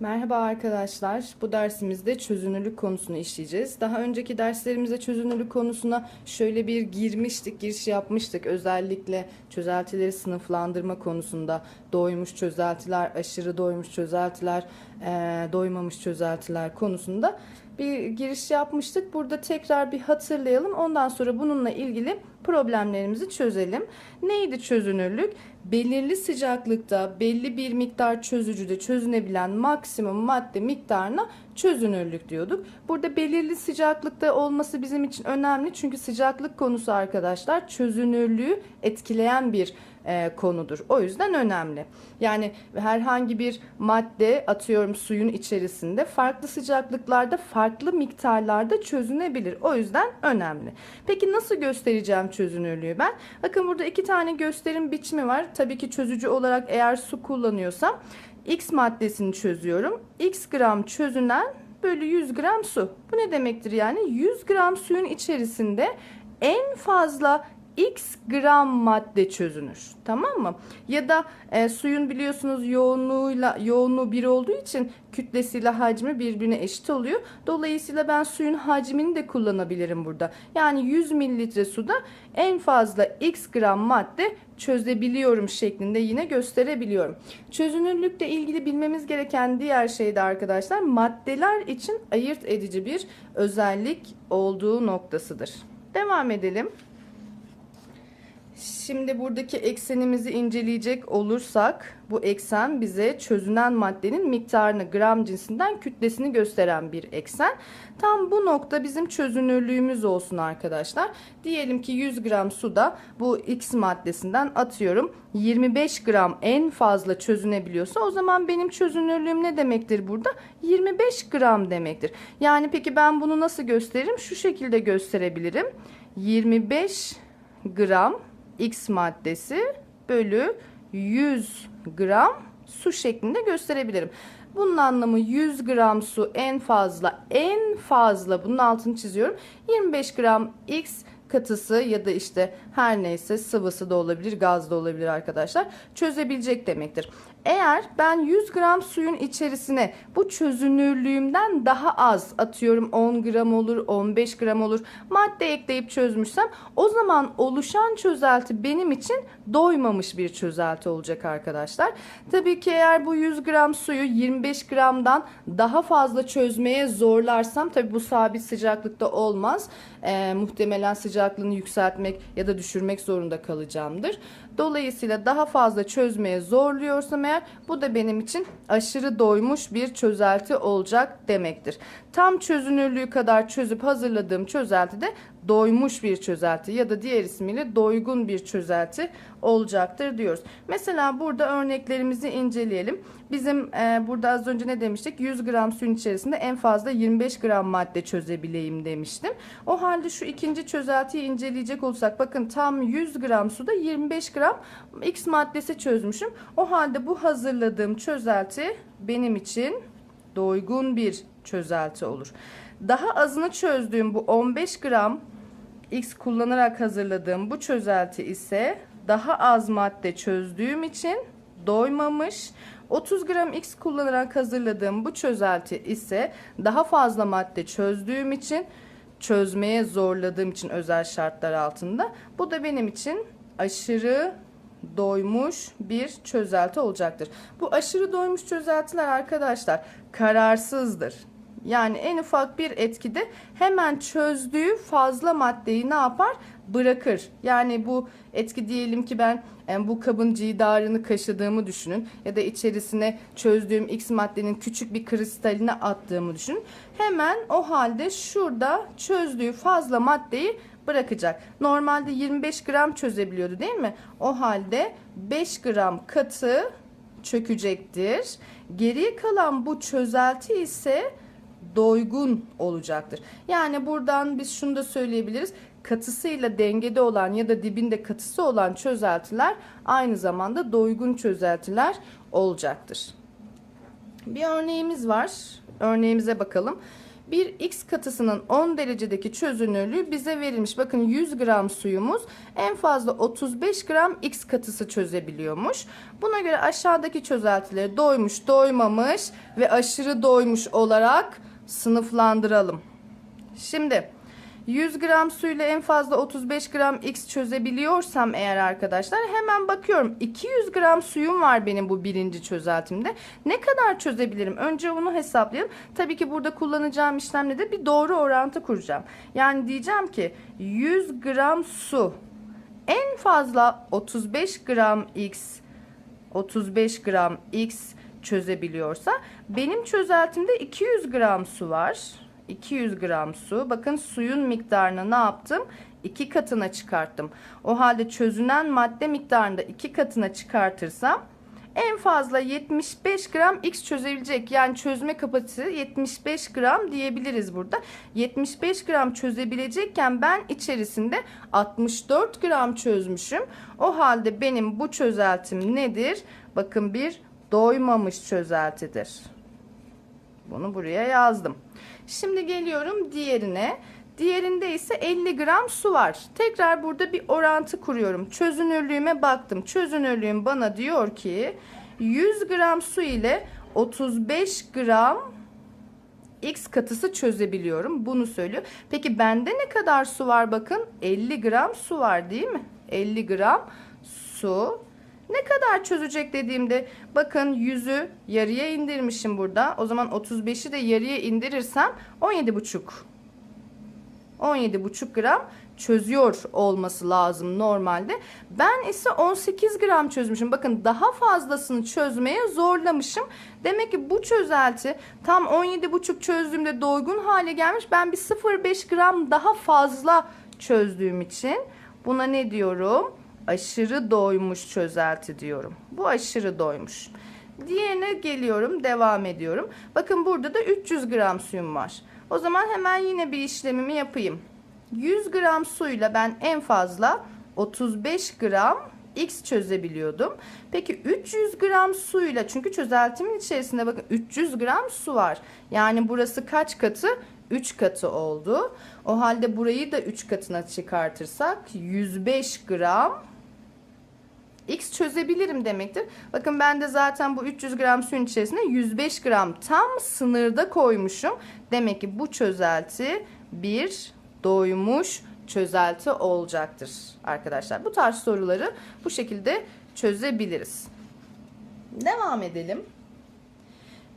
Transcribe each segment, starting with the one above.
Merhaba arkadaşlar. Bu dersimizde çözünürlük konusunu işleyeceğiz. Daha önceki derslerimizde çözünürlük konusuna şöyle bir girmiştik, giriş yapmıştık. Özellikle çözeltileri sınıflandırma konusunda doymuş çözeltiler, aşırı doymuş çözeltiler, doymamış çözeltiler konusunda bir giriş yapmıştık. Burada tekrar bir hatırlayalım. Ondan sonra bununla ilgili problemlerimizi çözelim. Neydi çözünürlük? Belirli sıcaklıkta belli bir miktar çözücüde çözünebilen maksimum madde miktarına çözünürlük diyorduk. Burada belirli sıcaklıkta olması bizim için önemli. Çünkü sıcaklık konusu arkadaşlar çözünürlüğü etkileyen bir e, konudur. O yüzden önemli. Yani herhangi bir madde atıyorum suyun içerisinde farklı sıcaklıklarda farklı miktarlarda çözünebilir. O yüzden önemli. Peki nasıl göstereceğim çözünürlüğü ben? Bakın burada iki tane gösterim biçimi var. Tabii ki çözücü olarak eğer su kullanıyorsam X maddesini çözüyorum. X gram çözünen bölü 100 gram su. Bu ne demektir yani? 100 gram suyun içerisinde en fazla x gram madde çözünür. Tamam mı? Ya da e, suyun biliyorsunuz yoğunluğuyla yoğunluğu bir olduğu için kütlesiyle hacmi birbirine eşit oluyor. Dolayısıyla ben suyun hacmini de kullanabilirim burada. Yani 100 mililitre suda en fazla x gram madde çözebiliyorum şeklinde yine gösterebiliyorum. Çözünürlükle ilgili bilmemiz gereken diğer şey de arkadaşlar maddeler için ayırt edici bir özellik olduğu noktasıdır. Devam edelim. Şimdi buradaki eksenimizi inceleyecek olursak bu eksen bize çözünen maddenin miktarını gram cinsinden kütlesini gösteren bir eksen. Tam bu nokta bizim çözünürlüğümüz olsun arkadaşlar. Diyelim ki 100 gram suda bu X maddesinden atıyorum 25 gram en fazla çözünebiliyorsa o zaman benim çözünürlüğüm ne demektir burada? 25 gram demektir. Yani peki ben bunu nasıl gösteririm? Şu şekilde gösterebilirim. 25 gram X maddesi bölü 100 gram su şeklinde gösterebilirim. Bunun anlamı 100 gram su en fazla en fazla bunun altını çiziyorum. 25 gram X katısı ya da işte her neyse sıvısı da olabilir, gaz da olabilir arkadaşlar. Çözebilecek demektir. Eğer ben 100 gram suyun içerisine bu çözünürlüğümden daha az atıyorum 10 gram olur, 15 gram olur madde ekleyip çözmüşsem o zaman oluşan çözelti benim için doymamış bir çözelti olacak arkadaşlar. Tabii ki eğer bu 100 gram suyu 25 gramdan daha fazla çözmeye zorlarsam tabii bu sabit sıcaklıkta olmaz. Ee, muhtemelen sıcaklığını yükseltmek ya da düşürmek zorunda kalacağımdır. Dolayısıyla daha fazla çözmeye zorluyorsam eğer bu da benim için aşırı doymuş bir çözelti olacak demektir. Tam çözünürlüğü kadar çözüp hazırladığım çözelti de doymuş bir çözelti ya da diğer ismiyle doygun bir çözelti olacaktır diyoruz. Mesela burada örneklerimizi inceleyelim. Bizim e, burada az önce ne demiştik? 100 gram suyun içerisinde en fazla 25 gram madde çözebileyim demiştim. O halde şu ikinci çözeltiyi inceleyecek olursak bakın tam 100 gram suda 25 gram X maddesi çözmüşüm. O halde bu hazırladığım çözelti benim için doygun bir çözelti olur. Daha azını çözdüğüm bu 15 gram X kullanarak hazırladığım bu çözelti ise daha az madde çözdüğüm için doymamış. 30 gram X kullanarak hazırladığım bu çözelti ise daha fazla madde çözdüğüm için çözmeye zorladığım için özel şartlar altında bu da benim için aşırı doymuş bir çözelti olacaktır. Bu aşırı doymuş çözeltiler arkadaşlar kararsızdır. Yani en ufak bir etkide hemen çözdüğü fazla maddeyi ne yapar? Bırakır. Yani bu etki diyelim ki ben yani bu kabın cidarını kaşıdığımı düşünün ya da içerisine çözdüğüm X maddenin küçük bir kristalini attığımı düşünün. Hemen o halde şurada çözdüğü fazla maddeyi bırakacak. Normalde 25 gram çözebiliyordu değil mi? O halde 5 gram katı çökecektir. Geriye kalan bu çözelti ise doygun olacaktır. Yani buradan biz şunu da söyleyebiliriz. Katısıyla dengede olan ya da dibinde katısı olan çözeltiler aynı zamanda doygun çözeltiler olacaktır. Bir örneğimiz var. Örneğimize bakalım. Bir x katısının 10 derecedeki çözünürlüğü bize verilmiş. Bakın 100 gram suyumuz en fazla 35 gram x katısı çözebiliyormuş. Buna göre aşağıdaki çözeltileri doymuş, doymamış ve aşırı doymuş olarak sınıflandıralım. Şimdi 100 gram suyla en fazla 35 gram X çözebiliyorsam eğer arkadaşlar hemen bakıyorum. 200 gram suyum var benim bu birinci çözeltimde. Ne kadar çözebilirim? Önce onu hesaplayalım. Tabii ki burada kullanacağım işlemle de bir doğru orantı kuracağım. Yani diyeceğim ki 100 gram su en fazla 35 gram X 35 gram X çözebiliyorsa benim çözeltimde 200 gram su var. 200 gram su. Bakın suyun miktarını ne yaptım? 2 katına çıkarttım. O halde çözünen madde miktarını da 2 katına çıkartırsam en fazla 75 gram X çözebilecek. Yani çözme kapasitesi 75 gram diyebiliriz burada. 75 gram çözebilecekken ben içerisinde 64 gram çözmüşüm. O halde benim bu çözeltim nedir? Bakın bir doymamış çözeltidir. Bunu buraya yazdım. Şimdi geliyorum diğerine. Diğerinde ise 50 gram su var. Tekrar burada bir orantı kuruyorum. Çözünürlüğüme baktım. Çözünürlüğüm bana diyor ki 100 gram su ile 35 gram X katısı çözebiliyorum. Bunu söylüyor. Peki bende ne kadar su var bakın? 50 gram su var değil mi? 50 gram su. Ne kadar çözecek dediğimde bakın yüzü yarıya indirmişim burada. O zaman 35'i de yarıya indirirsem 17,5 17,5 gram çözüyor olması lazım normalde. Ben ise 18 gram çözmüşüm. Bakın daha fazlasını çözmeye zorlamışım. Demek ki bu çözelti tam 17,5 çözdüğümde doygun hale gelmiş. Ben bir 0,5 gram daha fazla çözdüğüm için buna ne diyorum? Aşırı doymuş çözelti diyorum. Bu aşırı doymuş. Diğerine geliyorum, devam ediyorum. Bakın burada da 300 gram suyum var. O zaman hemen yine bir işlemimi yapayım. 100 gram suyla ben en fazla 35 gram X çözebiliyordum. Peki 300 gram suyla çünkü çözeltimin içerisinde bakın 300 gram su var. Yani burası kaç katı? 3 katı oldu. O halde burayı da 3 katına çıkartırsak 105 gram X çözebilirim demektir. Bakın ben de zaten bu 300 gram suyun içerisine 105 gram tam sınırda koymuşum. Demek ki bu çözelti bir doymuş çözelti olacaktır arkadaşlar. Bu tarz soruları bu şekilde çözebiliriz. Devam edelim.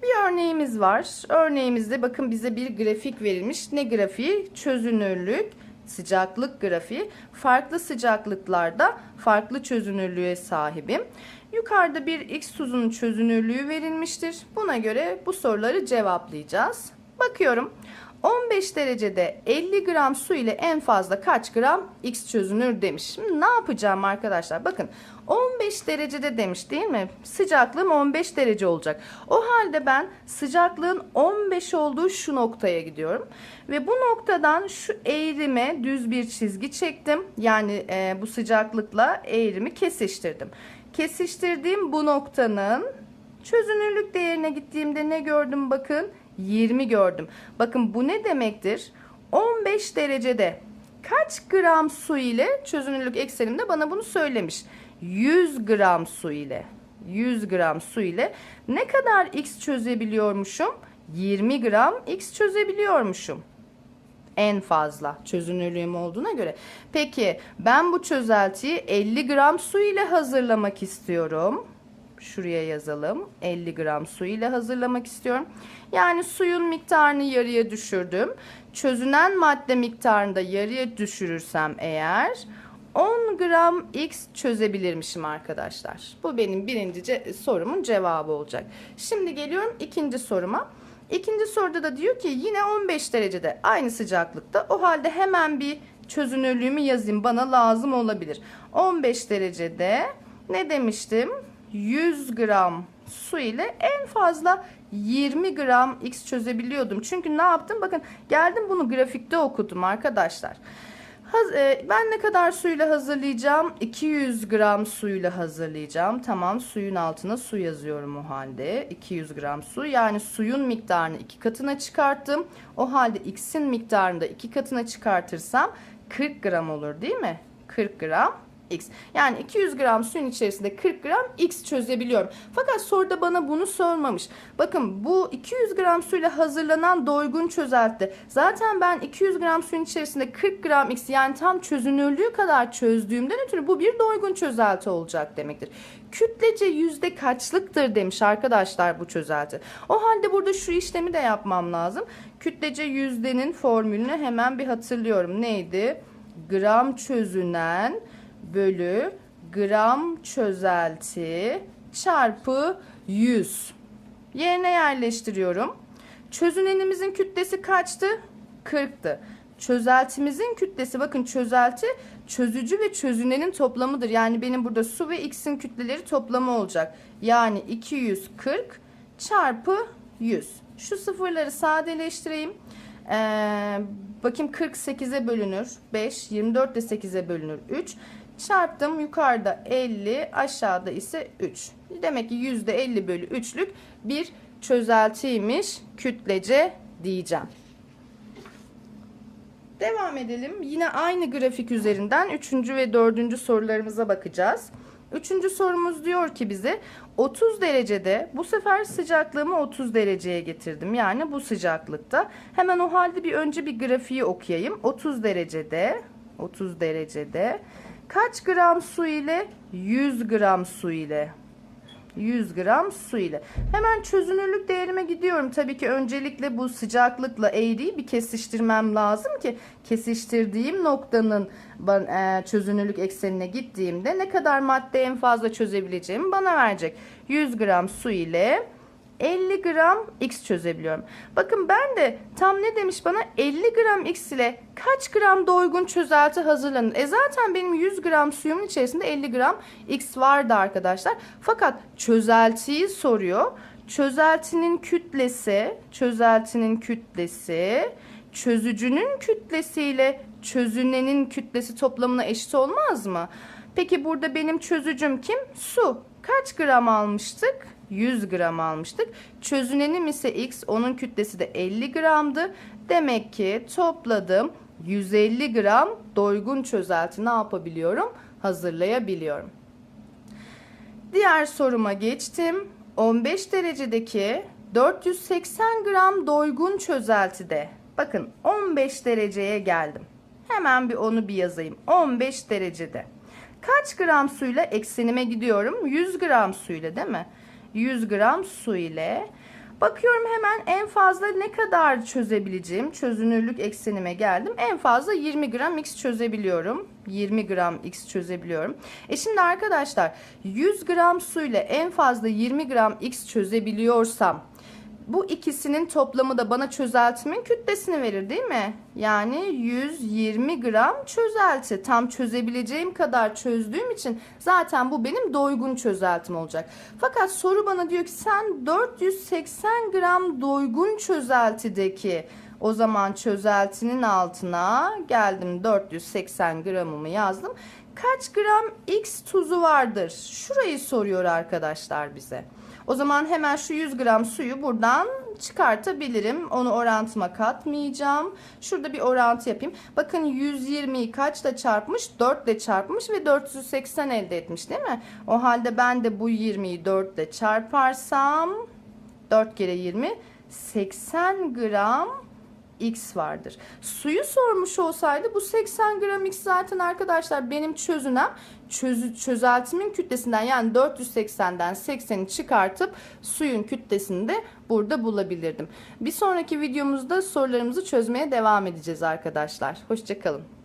Bir örneğimiz var. Örneğimizde bakın bize bir grafik verilmiş. Ne grafiği? Çözünürlük, sıcaklık grafiği. Farklı sıcaklıklarda farklı çözünürlüğe sahibim. Yukarıda bir X tuzunun çözünürlüğü verilmiştir. Buna göre bu soruları cevaplayacağız. Bakıyorum. 15 derecede 50 gram su ile en fazla kaç gram X çözünür demiş. Şimdi ne yapacağım arkadaşlar? Bakın 15 derecede demiş değil mi? Sıcaklığım 15 derece olacak. O halde ben sıcaklığın 15 olduğu şu noktaya gidiyorum. Ve bu noktadan şu eğrime düz bir çizgi çektim. Yani e, bu sıcaklıkla eğrimi kesiştirdim. Kesiştirdiğim bu noktanın çözünürlük değerine gittiğimde ne gördüm bakın? 20 gördüm. Bakın bu ne demektir? 15 derecede kaç gram su ile çözünürlük eksenimde bana bunu söylemiş. 100 gram su ile 100 gram su ile ne kadar x çözebiliyormuşum? 20 gram x çözebiliyormuşum. En fazla çözünürlüğüm olduğuna göre. Peki ben bu çözeltiyi 50 gram su ile hazırlamak istiyorum şuraya yazalım. 50 gram su ile hazırlamak istiyorum. Yani suyun miktarını yarıya düşürdüm. Çözünen madde miktarını da yarıya düşürürsem eğer 10 gram X çözebilirmişim arkadaşlar. Bu benim birinci ce sorumun cevabı olacak. Şimdi geliyorum ikinci soruma. İkinci soruda da diyor ki yine 15 derecede aynı sıcaklıkta. O halde hemen bir çözünürlüğümü yazayım. Bana lazım olabilir. 15 derecede ne demiştim? 100 gram su ile en fazla 20 gram X çözebiliyordum. Çünkü ne yaptım? Bakın geldim bunu grafikte okudum arkadaşlar. E, ben ne kadar suyla hazırlayacağım? 200 gram suyla hazırlayacağım. Tamam suyun altına su yazıyorum o halde. 200 gram su yani suyun miktarını iki katına çıkarttım. O halde x'in miktarını da iki katına çıkartırsam 40 gram olur değil mi? 40 gram x. Yani 200 gram suyun içerisinde 40 gram x çözebiliyorum. Fakat soruda bana bunu sormamış. Bakın bu 200 gram suyla hazırlanan doygun çözelti. Zaten ben 200 gram suyun içerisinde 40 gram x yani tam çözünürlüğü kadar çözdüğümden ötürü bu bir doygun çözelti olacak demektir. Kütlece yüzde kaçlıktır demiş arkadaşlar bu çözelti. O halde burada şu işlemi de yapmam lazım. Kütlece yüzdenin formülünü hemen bir hatırlıyorum. Neydi? Gram çözünen bölü gram çözelti çarpı 100. Yerine yerleştiriyorum. Çözünenimizin kütlesi kaçtı? 40'tı. Çözeltimizin kütlesi bakın çözelti çözücü ve çözünenin toplamıdır. Yani benim burada su ve x'in kütleleri toplamı olacak. Yani 240 çarpı 100. Şu sıfırları sadeleştireyim. Ee, bakayım 48'e bölünür 5, 24 de 8'e bölünür 3. Çarptım yukarıda 50 aşağıda ise 3. Demek ki %50 bölü 3'lük bir çözeltiymiş kütlece diyeceğim. Devam edelim. Yine aynı grafik üzerinden 3. ve 4. sorularımıza bakacağız. Üçüncü sorumuz diyor ki bize 30 derecede bu sefer sıcaklığımı 30 dereceye getirdim. Yani bu sıcaklıkta. Hemen o halde bir önce bir grafiği okuyayım. 30 derecede 30 derecede kaç gram su ile 100 gram su ile 100 gram su ile. Hemen çözünürlük değerime gidiyorum. Tabii ki öncelikle bu sıcaklıkla eğriyi bir kesiştirmem lazım ki kesiştirdiğim noktanın e, çözünürlük eksenine gittiğimde ne kadar madde en fazla çözebileceğimi bana verecek. 100 gram su ile 50 gram x çözebiliyorum. Bakın ben de tam ne demiş bana 50 gram x ile kaç gram doygun çözelti hazırlanır? E zaten benim 100 gram suyumun içerisinde 50 gram x vardı arkadaşlar. Fakat çözeltiyi soruyor. Çözeltinin kütlesi, çözeltinin kütlesi çözücünün kütlesiyle çözünenin kütlesi toplamına eşit olmaz mı? Peki burada benim çözücüm kim? Su. Kaç gram almıştık? 100 gram almıştık. Çözünenim ise x, onun kütlesi de 50 gramdı. Demek ki topladım 150 gram doygun çözelti ne yapabiliyorum? Hazırlayabiliyorum. Diğer soruma geçtim. 15 derecedeki 480 gram doygun çözeltide bakın 15 dereceye geldim. Hemen bir onu bir yazayım. 15 derecede. Kaç gram suyla eksenime gidiyorum? 100 gram suyla değil mi? 100 gram su ile. Bakıyorum hemen en fazla ne kadar çözebileceğim? Çözünürlük eksenime geldim. En fazla 20 gram x çözebiliyorum. 20 gram x çözebiliyorum. E şimdi arkadaşlar 100 gram su ile en fazla 20 gram x çözebiliyorsam bu ikisinin toplamı da bana çözeltimin kütlesini verir değil mi? Yani 120 gram çözelti. Tam çözebileceğim kadar çözdüğüm için zaten bu benim doygun çözeltim olacak. Fakat soru bana diyor ki sen 480 gram doygun çözeltideki o zaman çözeltinin altına geldim 480 gramımı yazdım. Kaç gram X tuzu vardır? Şurayı soruyor arkadaşlar bize. O zaman hemen şu 100 gram suyu buradan çıkartabilirim. Onu orantıma katmayacağım. Şurada bir orantı yapayım. Bakın 120'yi kaçla çarpmış? 4 ile çarpmış ve 480 elde etmiş değil mi? O halde ben de bu 20'yi 4 ile çarparsam 4 kere 20 80 gram x vardır. Suyu sormuş olsaydı bu 80 gram x zaten arkadaşlar benim çözünem çözü, çözeltimin kütlesinden yani 480'den 80'i çıkartıp suyun kütlesini de burada bulabilirdim. Bir sonraki videomuzda sorularımızı çözmeye devam edeceğiz arkadaşlar. Hoşçakalın.